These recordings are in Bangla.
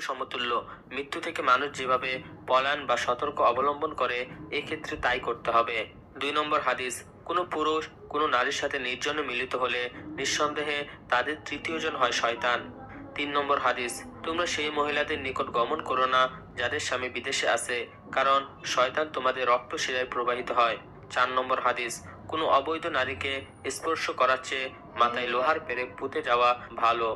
সমতুল্য। মৃত্যু থেকে মানুষ যেভাবে পলায়ন বা সতর্ক অবলম্বন করে, এক্ষেত্রে তাই করতে হবে। দুই নম্বর হাদিস, কোনো পুরুষ, কোনো নারীর সাথে নির্জনে মিলিত হলে নিঃসন্দেহে তাদের তৃতীয়জন হয় শয়তান। তিন নম্বর হাদিস, তোমরা সেই মহিলাদের নিকট গমন করো না যাদের স্বামী বিদেশে আছে, কারণ শয়তান তোমাদের রক্ত শিরায় প্রবাহিত হয়। চার নম্বর হাদিস, কোনো অবৈধ নারীকে স্পর্শ করার চেয়ে মাথায় লোহার পেরে পুঁতে যাওয়া ভালো।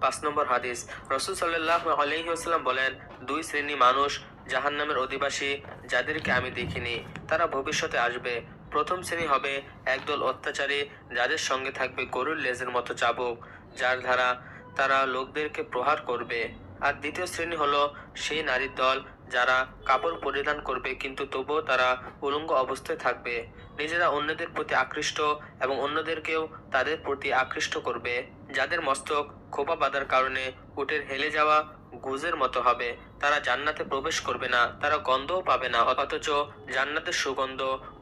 পাঁচ নম্বর হাদিস। রসুল সাল্লাহ আলহিহাস্লাম বলেন, দুই শ্রেণি মানুষ জাহান্নামের অধিবাসী, যাদেরকে আমি দেখিনি, তারা ভবিষ্যতে আসবে। প্রথম শ্রেণি হবে একদল অত্যাচারী, যাদের সঙ্গে থাকবে গরুর লেজের মতো চাবুক, যার দ্বারা তারা লোকদেরকে প্রহার করবে। আর দ্বিতীয় শ্রেণি হলো সেই নারীর দল, যারা কাপড় পরিধান করবে, কিন্তু তবুও তারা উলঙ্গ অবস্থায় থাকবে। নিজেরা অন্যদের প্রতি আকৃষ্ট এবং অন্যদেরকেও তাদের প্রতি আকৃষ্ট করবে। যাদের মস্তক খোপা বাঁধার কারণে উটের হেলে যাওয়া গুজের মতো হবে, তারা জান্নাতে প্রবেশ করবে না, তারা গন্ধও পাবে না, অথচ জান্নাতের সুগন্ধ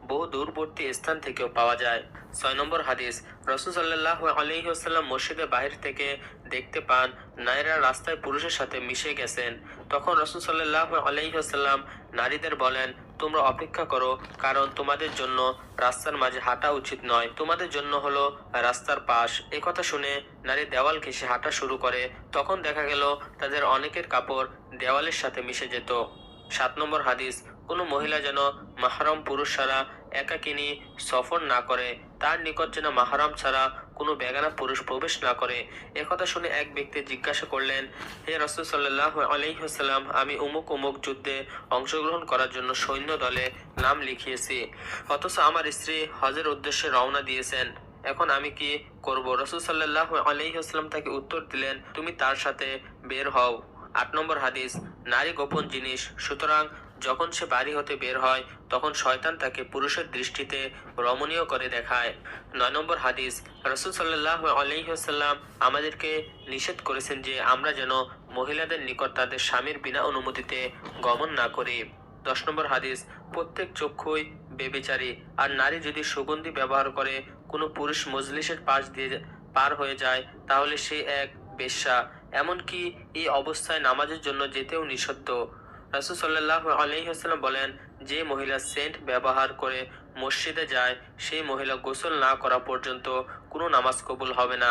বহু দূরবর্তী স্থান থেকেও পাওয়া যায়। ছয় নম্বর হাদিস, রসুল সাল্লাহ আলহিহাস্লাম মসজিদের বাহির থেকে দেখতে পান নারীরা রাস্তায় পুরুষের সাথে মিশে গেছেন। তখন রসুল সাল্লাহ আলহিহাস্লাম নারীদের বলেন তোমরা অপেক্ষা করো, কারণ তোমাদের জন্য রাস্তার মাঝে হাঁটা উচিত নয়। তোমাদের জন্য হলো রাস্তার পাশ। কথা শুনে নারী দেওয়াল ঘেঁষে হাঁটা শুরু করে। তখন দেখা গেল তাদের অনেকের কাপড় দেওয়ালের সাথে মিশে যেত। সাত নম্বর হাদিস, কোনো মহিলা যেন মাহারম পুরুষ ছাড়া একাকিনী সফর না করে, তার নিকট যেন মাহারাম ছাড়া কোনো বেগানা পুরুষ প্রবেশ না করে। একথা শুনে এক ব্যক্তি জিজ্ঞাসা করলেন, হে রসুল সাল্লাহ আমি উমুক উমুক যুদ্ধে অংশগ্রহণ করার জন্য সৈন্য দলে নাম লিখিয়েছি। অথচ আমার স্ত্রী হজের উদ্দেশ্যে রওনা দিয়েছেন। এখন আমি কি করব? রসুল সাল্লাহ আলহিহাস্লাম তাকে উত্তর দিলেন, তুমি তার সাথে বের হও। আট নম্বর হাদিস, নারী গোপন জিনিস। সুতরাং যখন সে বাড়ি হতে বের হয়, তখন শয়তান তাকে পুরুষের দৃষ্টিতে রমণীয় করে দেখায়। নয় নম্বর হাদিস, রসুল সাল্লাহ আলহিহাস্লাম আমাদেরকে নিষেধ করেছেন যে আমরা যেন মহিলাদের নিকট তাদের স্বামীর বিনা অনুমতিতে গমন না করি। দশ নম্বর হাদিস, প্রত্যেক চক্ষুই বেবিচারী, আর নারী যদি সুগন্ধি ব্যবহার করে কোনো পুরুষ মজলিসের পাশ দিয়ে পার হয়ে যায়, তাহলে সে এক বেশ্যা। এমনকি এই অবস্থায় নামাজের জন্য যেতেও নিষিদ্ধ। রাসুল সাল্লাহ আলহিহাস্লাম বলেন, যে মহিলা সেন্ট ব্যবহার করে মসজিদে যায়, সেই মহিলা গোসল না করা পর্যন্ত কোনো নামাজ কবুল হবে না।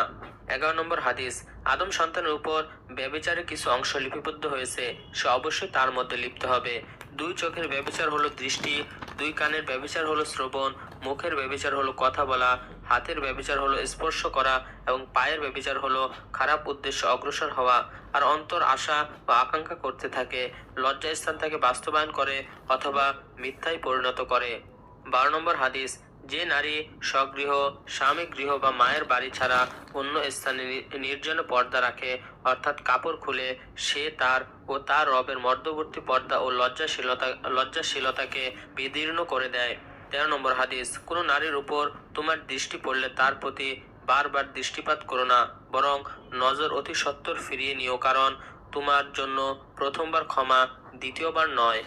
এগারো নম্বর হাদিস, আদম সন্তানের উপর ব্যবিচারের কিছু অংশ লিপিবদ্ধ হয়েছে, সে অবশ্যই তার মধ্যে লিপ্ত হবে। দুই চোখের ব্যবিচার হলো দৃষ্টি, দুই কানের ব্যবিচার হলো শ্রবণ, মুখের ব্যবিচার হলো কথা বলা, হাতের ব্যবিচার হলো স্পর্শ করা এবং পায়ের ব্যবিচার হলো খারাপ উদ্দেশ্যে অগ্রসর হওয়া। আর অন্তর আশা বা আকাঙ্ক্ষা করতে থাকে লজ্জা স্থান তাকে বাস্তবায়ন করে অথবা মিথ্যায় পরিণত করে। বারো নম্বর হাদিস যে নারী স্বগৃহ স্বামী গৃহ বা মায়ের বাড়ি ছাড়া অন্য স্থানে নির্জনে পর্দা রাখে, অর্থাৎ কাপড় খুলে সে তার ও তার রবের মধ্যবর্তী পর্দা ও লজ্জাশীলতা, লজ্জাশীলতাকে বিদীর্ণ করে দেয়। তেরো নম্বর হাদিস, কোনো নারীর উপর তোমার দৃষ্টি পড়লে তার প্রতি বারবার দৃষ্টিপাত করো না, বরং নজর অতি সত্বর ফিরিয়ে নিও, কারণ তোমার জন্য প্রথমবার ক্ষমা, দ্বিতীয়বার নয়।